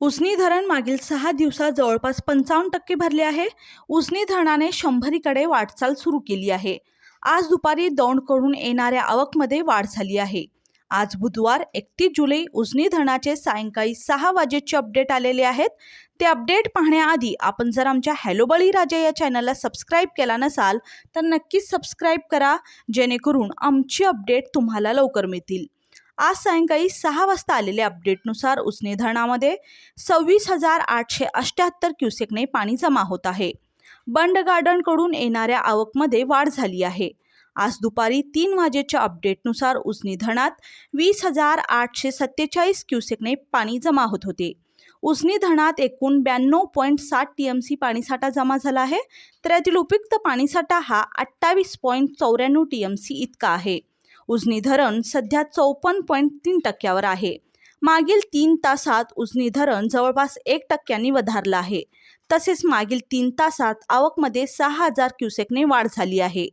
उसनी धरण मागील सहा दिवसात जवळपास पंचावन्न टक्के भरले आहे. उसनी धरणाने शंभरीकडे वाटचाल सुरू केली आहे. आज दुपारी दौंडकडून येणाऱ्या आवकमध्ये वाढ झाली आहे. आज बुधवार एकतीस जुलै उजनी धरणाचे सायंकाळी सहा वाजेचे अपडेट आलेले आहेत. ते अपडेट पाहण्याआधी आपण जर आमच्या हॅलो बळी राजा या चॅनलला सबस्क्राईब केला नसाल तर नक्कीच सबस्क्राईब करा जेणेकरून आमची अपडेट तुम्हाला लवकर मिळतील. आज सायंकाळी सहा वाजता आलेल्या अपडेटनुसार उसनी धरणामध्ये सव्वीस हजार आठशे अष्ट्याहत्तर क्युसेकने पाणी जमा होत आहे. बंड गार्डनकडून येणाऱ्या आवकमध्ये वाढ झाली आहे. आज दुपारी तीन वाजेच्या अपडेटनुसार उजनी धरणात वीस हजार आठशे सत्तेचाळीस क्युसेकने पाणी जमा होत होते. उजनी धरणात एकूण ब्याण्णव पॉईंट साठ टी एम सी पाणीसाठा जमा झाला आहे. तर यातील उपयुक्त पाणीसाठा हा अठ्ठावीस पॉईंट चौऱ्याण्णव टी एम सी इतका आहे. उजनी धरण सध्या चौपन्न पॉईंट तीन टक्क्यावर आहे. मागील तीन तासात उजनी धरण जवळपास एक टक्क्यांनी वधारलं आहे. तसेच मागील तीन तासात आवकमध्ये सहा हजार क्युसेकने वाढ झाली आहे.